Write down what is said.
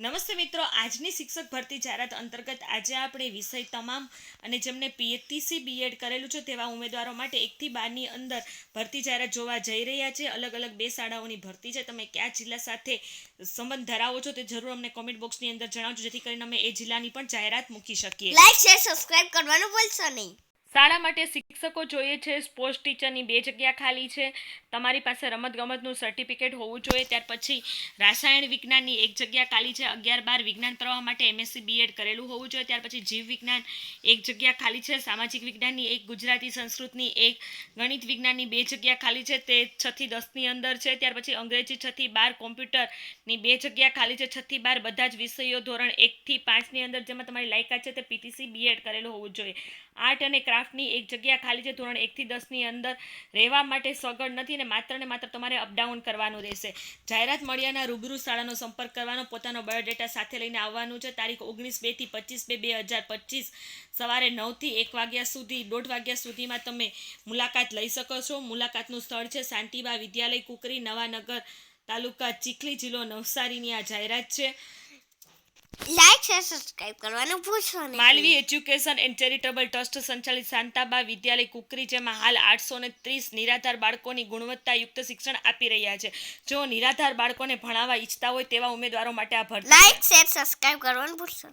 નમસ્તે મિત્રો, આજની શિક્ષક ભરતી જાહેરાત અંતર્ગત આજે આપણે વિષય તમામ અને જેમને પીએચટીસી બીએડ કરેલું છે તેવા ઉમેદવારો માટે એકથી બારની અંદર ભરતી જાહેરાત જોવા જઈ રહ્યા છે. અલગ અલગ બે શાળાઓની ભરતી છે. તમે કયા જિલ્લા સાથે સંબંધ ધરાવો છો તે જરૂર અમને કોમેન્ટ બોક્સની અંદર જણાવજો, જેથી કરીને અમે એ જિલ્લાની પણ જાહેરાત મૂકી શકીએ. લાઈક શેર સબસ્ક્રાઇબ કરવાનું ભૂલશો નહીં. શાળા માટે શિક્ષકો જોઈએ છે સ્પોર્ટ્સ ટીચરની બે જગ્યા ખાલી છે. તમારી પાસે રમતગમતનું સર્ટિફિકેટ હોવું જોઈએ. ત્યાર પછી રાસાયણ વિજ્ઞાનની એક જગ્યા ખાલી છે. અગિયાર બાર વિજ્ઞાન પ્રવાહ માટે એમએસસી બીએડ કરેલું હોવું જોઈએ. ત્યાર પછી જીવ વિજ્ઞાન એક જગ્યા ખાલી છે. સામાજિક વિજ્ઞાનની એક, ગુજરાતી સંસ્કૃતની એક, ગણિત વિજ્ઞાનની બે જગ્યા ખાલી છે. તે છથી દસની અંદર છે. ત્યાર પછી અંગ્રેજી છથી બાર, કોમ્પ્યુટરની બે જગ્યા ખાલી છે. છથી બાર બધા જ વિષયો ધોરણ એકથી પાંચની અંદર, જેમાં તમારી લાયકાત છે તે પીટીસી બીએડ કરેલું હોવું જોઈએ. આર્ટ અને ક્રાફ્ટની એક જગ્યા ખાલી છે, ધોરણ એકથી દસની અંદર રહેવા માટે સગવડ નથી ને માત્ર ને માત્ર તમારે અપડાઉન કરવાનું રહેશે. જાહેરાત મળ્યાના રૂબરૂ શાળાનો સંપર્ક કરવાનો, પોતાનો બાયોડેટા સાથે લઈને આવવાનું છે. તારીખ ઓગણીસ બેથી પચીસ બે બે હજાર પચીસ. સવારે નવથી એક વાગ્યા સુધી, દોઢ વાગ્યા સુધીમાં તમે મુલાકાત લઈ શકો છો. મુલાકાતનું સ્થળ છે, શાંતિબા વિદ્યાલય કુકરી, નવાનગર તાલુકા ચીખલી જિલ્લો નવસારીની આ જાહેરાત છે. શેર સબસ્ક્રાઇબ કરવાનું ભૂલશો નહીં. Malvi education and charitable trust સંચાલિત શાંતાબા વિદ્યાલય કુકરી જેમાં હાલ આઠસો ને ત્રીસ નિરાધાર બાળકોની ગુણવત્તાયુક્ત શિક્ષણ આપી રહ્યા છે. જો નિરાધાર બાળકોને ભણાવવા ઈચ્છતા હોય તેવા ઉમેદવારો માટે આ ભરતી લાઈક શેર સબસ્ક્રાઇબ કરવાનું ભૂલશો